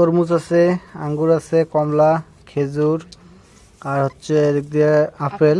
তরমুজ আছে, আঙ্গুর আছে, কমলা, খেজুর, আর হচ্ছে এদিক দিয়ে আপেল।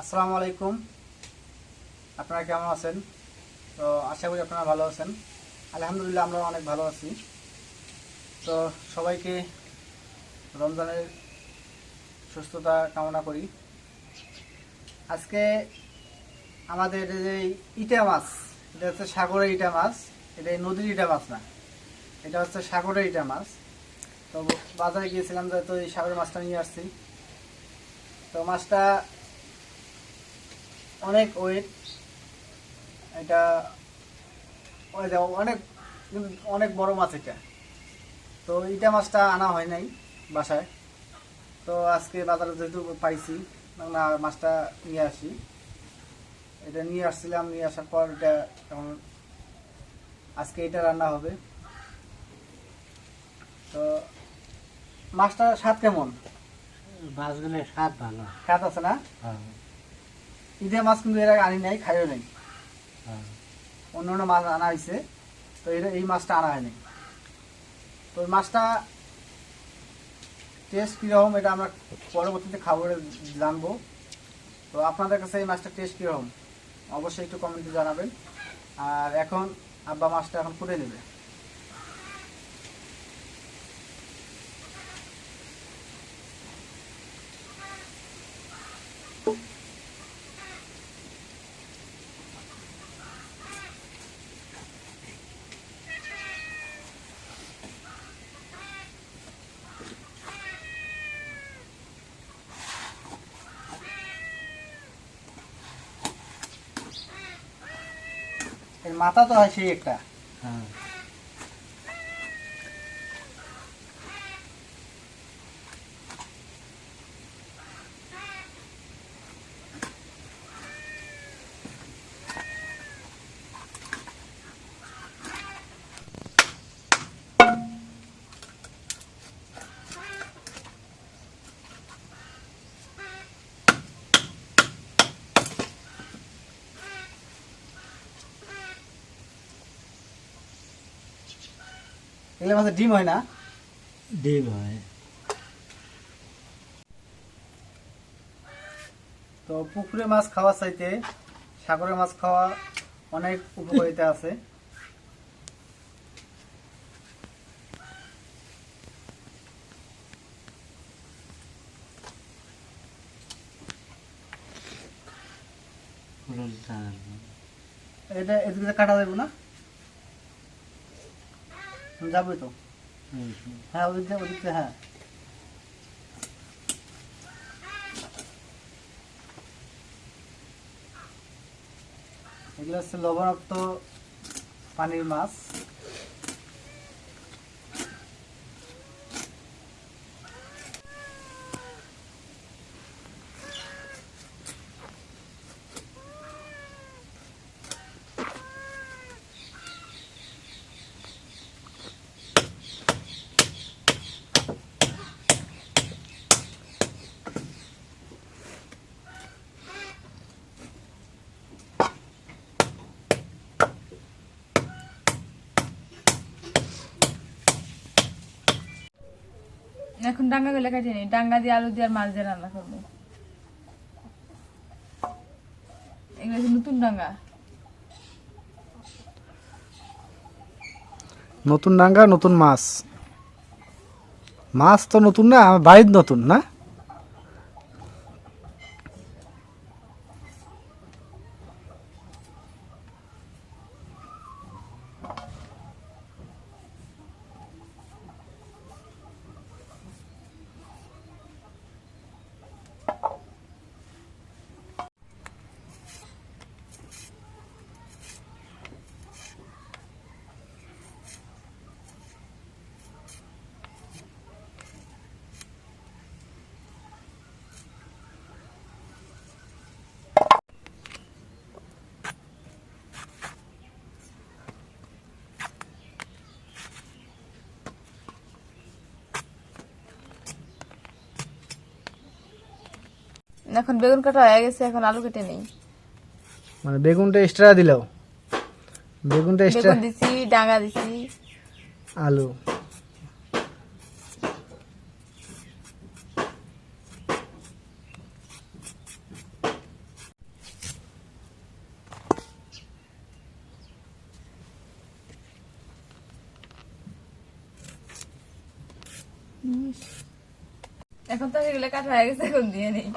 আসসালামু আলাইকুম। আপনারা কেমন আছেন? তো আশা করি আপনারা ভালো আছেন। আলহামদুলিল্লাহ আমরা অনেক ভালো আছি। তো সবাইকে রমজানের সুস্থতা কামনা করি। আজকে আমাদের যে ইটা মাছ, এটা হচ্ছে সাগরের ইটা মাছ, এটা নদীর ইটা মাছ না, এটা হচ্ছে সাগরের ইটা মাছ। তো বাজারে গিয়েছিলাম যে তো এই সাগরের মাছটা নিয়ে আসছি। তো মাছটা অনেক ওয়েট এটা অনেক অনেক বড় মাছ এটা। তো ইটা মাছটা আনা হয় নাই বাসায়। তো আজকে বাজারে যেহেতু পাইছি না, মাছটা নিয়ে আসি। এটা নিয়ে আসছিলাম নিয়ে আসার পর এটা এখন আজকে এটা রান্না হবে। তো মাছটা স্বাদ কেমন? মাছগুলোর স্বাদ ভালো। স্বাদ আছে না? হ্যাঁ, ঈদে মাছ কিন্তু এর আগে আনি নাই খাইও নাই। হ্যাঁ। অন্য অন্য মাছ আনা হয়েছে তো এটা এই মাছটা আনা হয়নি। তো ওই মাছটা টেস্ট কীরকম এটা আমরা পরবর্তীতে খাব এটা জানব। তো আপনাদের কাছে এই মাছটা টেস্ট কীরকম? অবশ্যই একটু কমেন্টে জানাবেন। আর এখন আব্বা মাছটা এখন ফুটে নেবে। মাথা তো হয় সেই একটা। এগুলো মাছের ডিম হয় না? ডিম হয়। তো পুকুরে মাছ খাওয়ার চাইতে সাগরের মাছ খাওয়া অনেক উপকারিতা আছে। এটা এদিকে কাটা যাবে না? যাবে তো। হ্যাঁ ওদিক ওদিক হ্যাঁ। এগুলো হচ্ছে লবণাক্ত পানির মাছ এখন ডাঙ্গা গুলো কাটিয়ে নি ডাঙ্গা দিয়ে আলু দিয়ে আর মাছ দিয়ে রান্না করব। এগুলো নতুন ডাঙ্গা? নতুন ডাঙ্গা, নতুন মাছ। মাছ তো নতুন না আমার বাড়ির নতুন না? এখন বেগুন কাটা হয়ে গেছে এখন আলু কেটে নেই। মানে বেগুনটা এক্সট্রা দিলেও বেগুনটা এক্সট্রা বেগুন দিছি ডাঙ্গা দিছি। আলু। এখন তো সেগুলো কাটা হয়ে গেছে এখন দিয়ে নেই।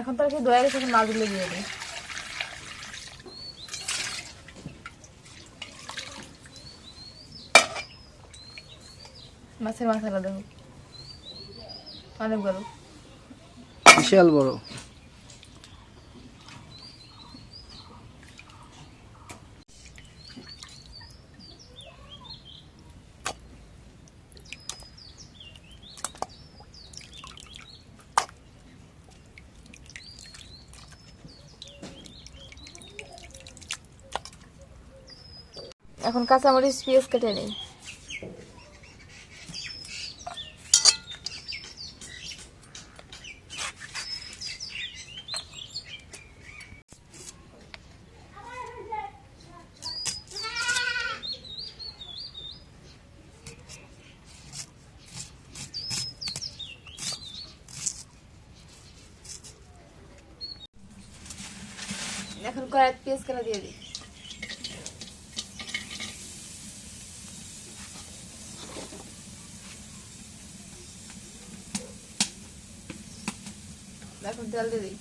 এখন তো আর কি দয়া গেছে এখন মাছগুলো দিয়ে দিই মাছের হোক অনেক বড়। বিশাল বড়। এখন কাঁচামরিচ পেঁয়াজ কেটে নেই। এখন কড়াই পেঁয়াজ কেটে দিয়ে দিই। এখন তেল দিয়ে দিই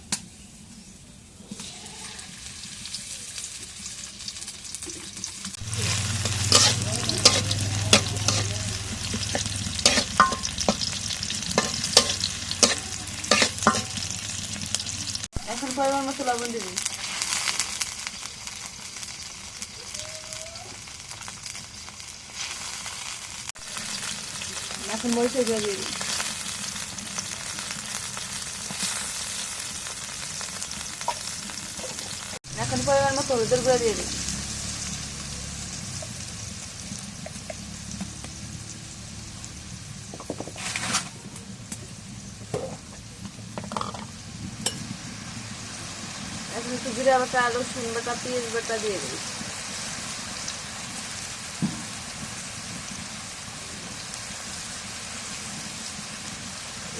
এখন পরিমাণ মতো লবণ দিই এখন মরিচের গুঁড়া দিয়ে দিই মতো হলুদের গুঁড়া দিয়ে দিই। এখন একটু জিরা বাটা রসুন বাটা দিয়ে দিই।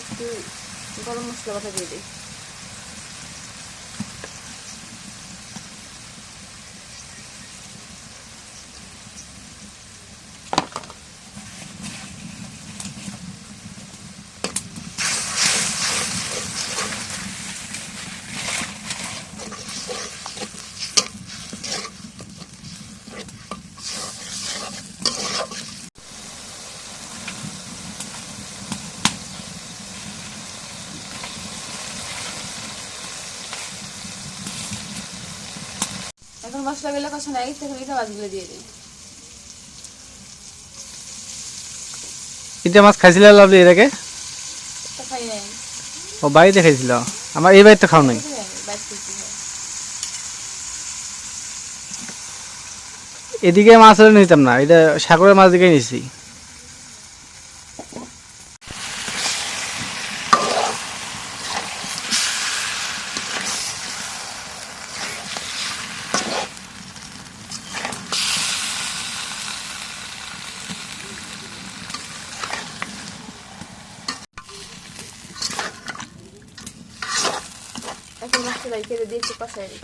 একটু গরম মশলা বাটা দিয়ে দিই। এখন মশলাগুলো কষানো হয়ে গেছে এখন এটা মাছগুলো দিয়ে দিই। এটা মাছ খাইছিল লাভলি এর আগে? নাই। ও বাড়িতে খাইছিল? আমার এই বাড়িতে খাও নাই। নাই এদিকে মাছ নিতাম না এটা সাগরের মাছ দিকে নিছি। মশলা কেটে দিয়ে একটু কষাই দিই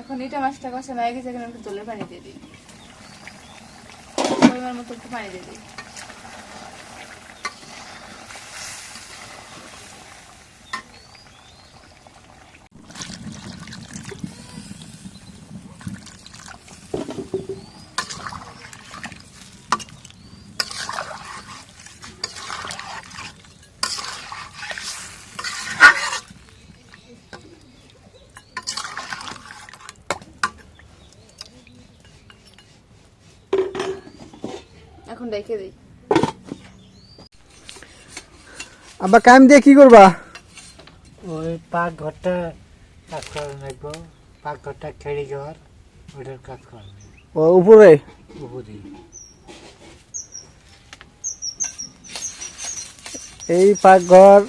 এখন এটা মাছটা কষানো হয়ে গেছে, এখন একটু জলের পানি দিয়ে দিই। পরিমাণ মতো একটু পানি দিয়ে দিই। এখন রেখে দিই। আব্বা কায়েম দিয়ে কি করবা? ওই পাক ঘরটা কাজ করে নেব পাক ঘরটা খেড়ে যাওয়ার ওইটার কাজ করবে ও উপরে? উপরে এই পাকঘর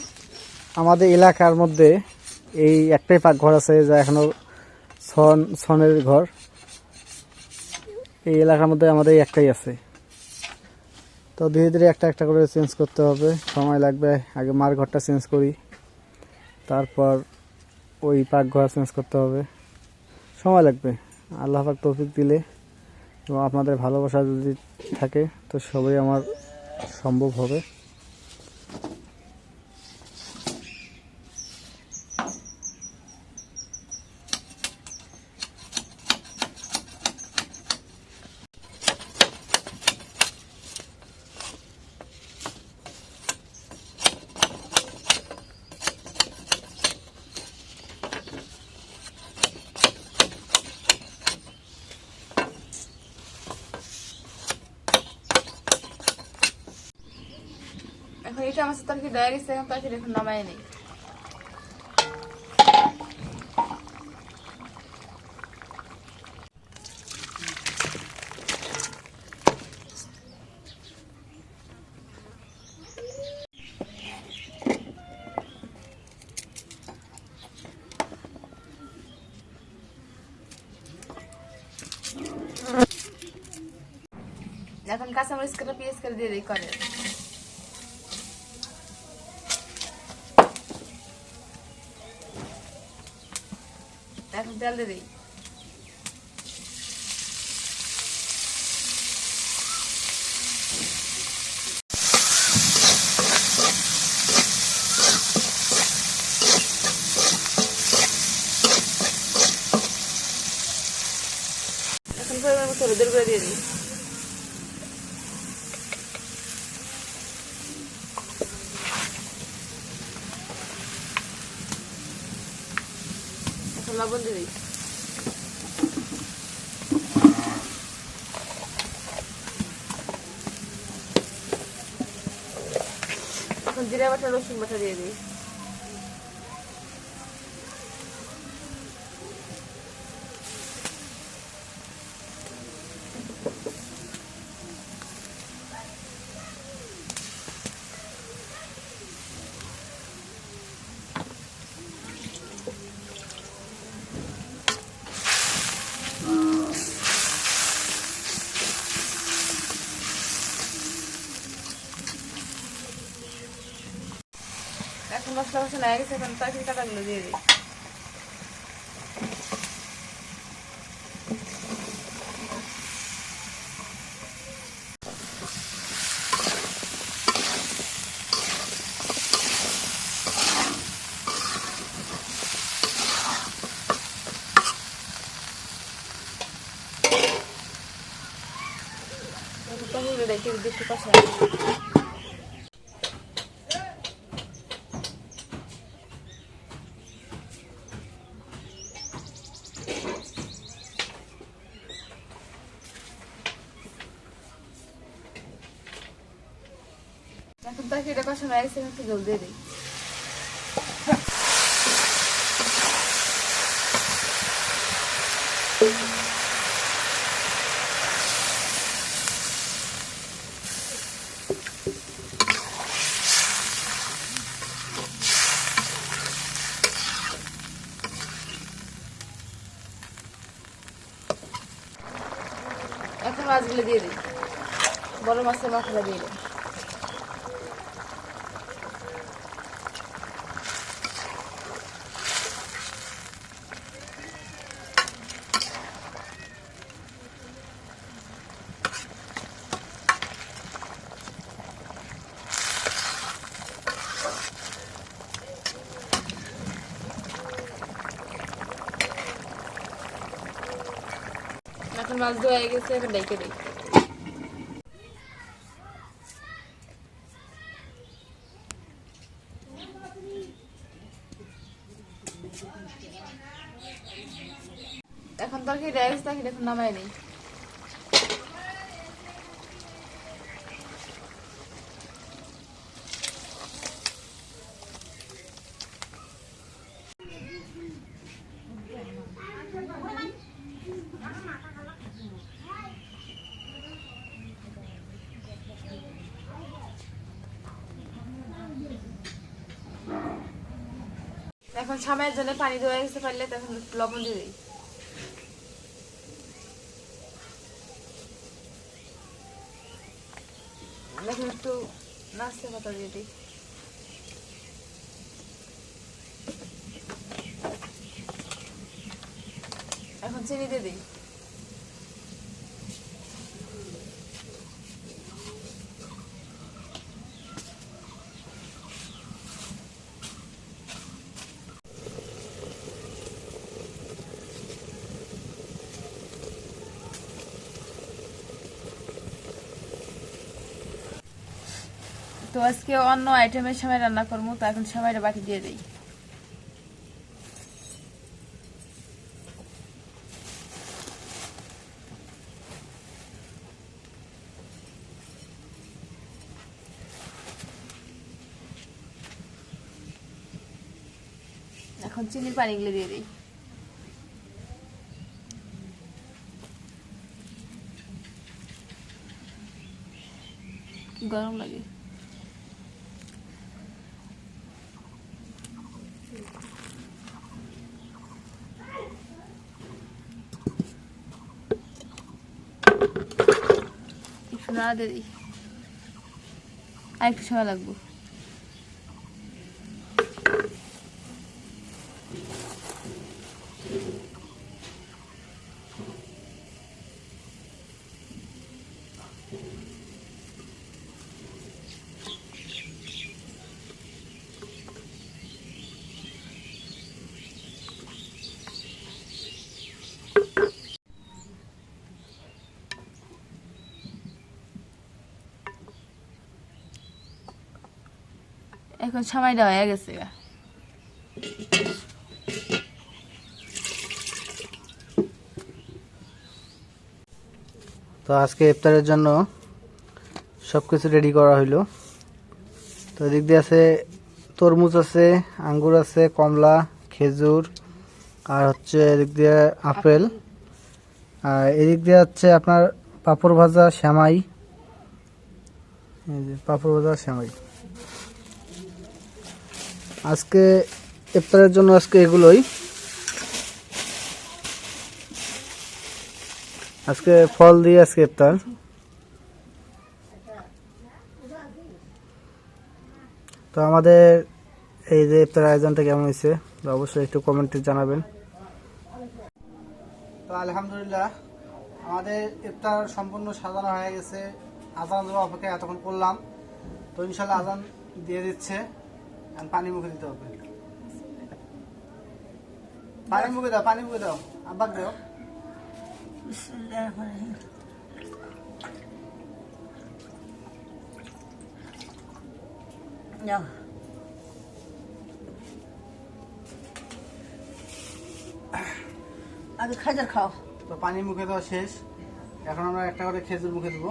আমাদের এলাকার মধ্যে এই একটাই পাকঘর আছে যা এখনও সন সনের ঘর। এই এলাকার মধ্যে আমাদের একটাই আছে। তো ধীরে ধীরে একটা একটা করে চেঞ্জ করতে হবে। সময় লাগবে, আগে মার ঘরটা চেঞ্জ করি, তারপর ওই পাকঘর চেঞ্জ করতে হবে। সময় লাগবে, আল্লাহ পাক তৌফিক দিলে এবং আপনাদের ভালোবাসা যদি থাকে, তো সবই আমার সম্ভব হবে। এখন এটা আমার তরকারি দেওয়া গেছে এখন তরকারি এখন নামাই নেই। এখন কাঁচামরিচ করে পেঁয়াজ করে দিয়ে দিই, করে। দিয়ে দিই এখন পরিমাণ মতো হলুদের করে দিয়ে দিই এখন লবণ দিয়ে দিই এখন জিরা বাটা রসুন বাটা দিয়ে দিই। মশলা হয়ে গেছে এখন তরকারি কাটাগুলো দিয়ে দিই। রেখে দিই একটু একটু জল দিয়ে এখন মাছগুলো দিয়ে দিই। বড় মাছের মাথাটা দিয়ে দিই এখন মাছ ধোয়া গেছে এখন ডেকে দিই এখন তরকারি রাইস তরকারি এখন নামাই নেই। সময়ের জন্য পানি দেওয়া গেছে, পারলে তখন লবণ দিয়ে দিই। এখন একটু নাচতে পাতা দিয়ে দিই। এখন চিনি দিয়ে দিই। তো আজকে অন্য আইটেমের সময় রান্না করব, তো এখন সময়টা বাকি দিয়ে দিই। এখন চিনির পানিগুলো দিয়ে দিই। গরম লাগে। নাড়া দিয়ে আর সময় লাগবে। এখন সময়টা হয়ে গেছে তো আজকে ইফতারের জন্য সব কিছু রেডি করা হইল। তো এদিক দিয়ে আছে তরমুজ আছে, আঙ্গুর আছে, কমলা, খেজুর, আর হচ্ছে এদিক দিয়ে আপেল। আর এদিক দিয়ে হচ্ছে আপনার পাঁপড় ভাজা শ্যামাই পাঁপড় ভাজা শ্যামাই আজকে ইফতারের জন্য আজকে এগুলোই। আজকে ফল দিয়ে আজকে ইফতার। তো আমাদের এই যে ইফতার আয়োজনটা কেমন হয়েছে অবশ্যই একটু কমেন্টে জানাবেন। তো আলহামদুলিল্লাহ, আমাদের ইফতার সম্পূর্ণ সাজানো হয়ে গেছে। আজান দেওয়া অপেক্ষা এতক্ষণ করলাম। তো ইনশাল্লাহ আজান দিয়ে দিচ্ছে। পানি মুখে দিতে হবে। পানি মুখে দাও পানি মুখে দাও। আব্বাক দাও। আগে খাজার খাও। তো পানি মুখে দেওয়া শেষ। এখন আমরা একটা করে খেজুর মুখে দেবো।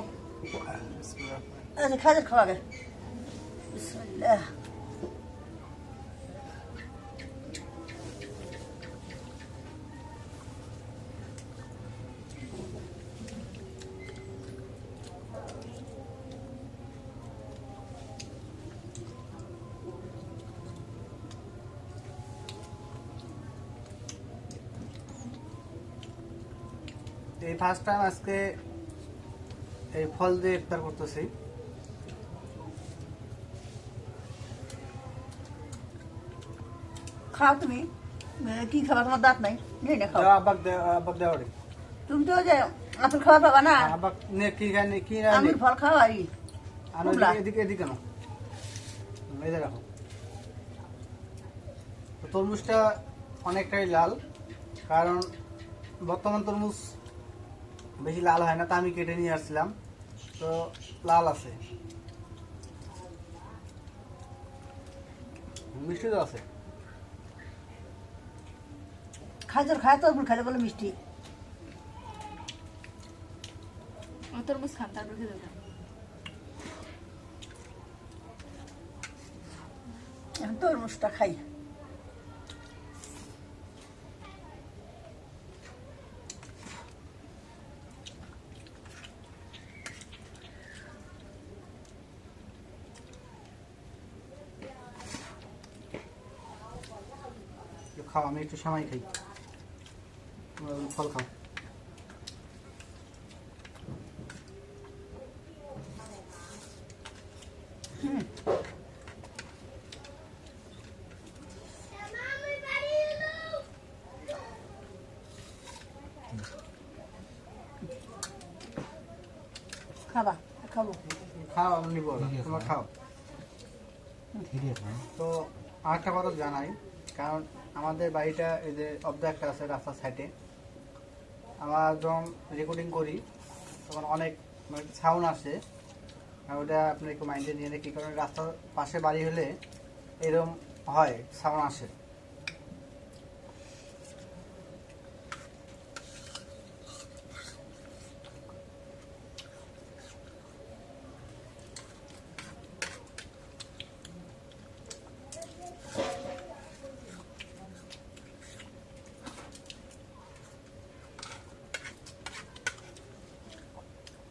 আগে খাজার খাও আগে। বিসমিল্লাহ। ফার্স্ট টাইম আজকে এই ফল দিয়ে ইফতার করতেছি। খাও তুমি। কি খাবা? তোমার দাঁত নাই। নিয়ে না খাও। দাও আব্বাক দেওয়া রে তুমি তো যে আপেল খাওয়া পাবা না? নে কি কি না নে ফল খাওয়া এই আর কুমড়া। এদিকে এদিকে না এই যে তো তরমুজটা অনেকটাই লাল কারণ বর্তমান তরমুজ বেশি লাল হয় না তা আমি কেটে নিয়ে আসছিলাম। তো লাল আছে। মিষ্টি তো আছে। খাইতে খায় তরমুজ খাইলে বলে মিষ্টি। আমার তরমুজ খান তারপর খেতে দেন তরমুজটা খাই একটু খাও আমি একটু সময় খাই। ফল খাও। খাবা খাব। খাও আমি খাও। ধীরে খাও তো আরেকটা কথা জানাই কারণ আমাদের বাড়িটা এই যে অব্দ একটা আছে রাস্তার সাইডে আমরা যখন রেকর্ডিং করি, তখন অনেক মানে সাউন্ড আসে। আর ওটা আপনি একটু মাইন্ডে নিয়ে কি কারণ রাস্তার পাশে বাড়ি হলে এরম হয় সাউন্ড আসে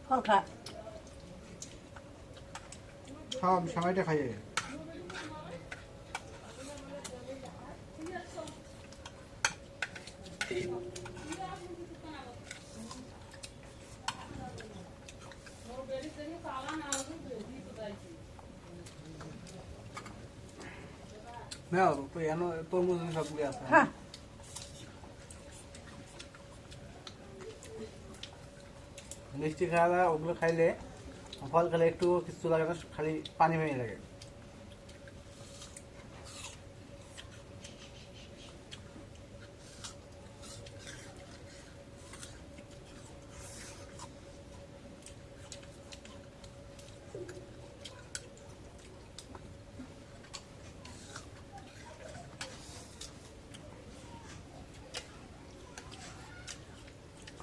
ফল খা সময়টা খাইয়ে না তো এন তরমুজ সবগুলি আছে। খা মিষ্টি খাওয়া ওগুলো খাইলে ফল খেলে একটু কিছু লাগে না খালি পানি পানি লাগে।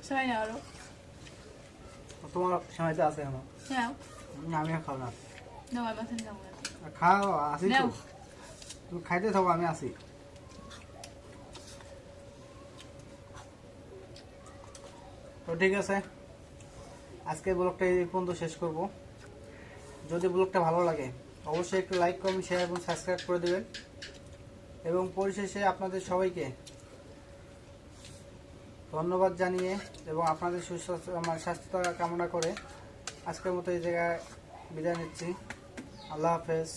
না আরও তোমার সময়তে আছে এখন। নাও আমি না নাও খাও আসি তো তুমি খাইতে থাকো আমি আসি তো ঠিক আছে। আজকে ব্লগটা এই পর্যন্ত শেষ করব। যদি ব্লগটা ভালো লাগে অবশ্যই একটু লাইক কমেন্ট শেয়ার এবং সাবস্ক্রাইব করে দেবেন। এবং পরিশেষে আপনাদের সবাইকে ধন্যবাদ জানিয়ে এবং আপনাদের সুস্বাস্থ্য আমার স্বাস্থ্য কামনা করে আজকের মতো এই জায়গায় বিদায় নিচ্ছি। আল্লাহ হাফেজ।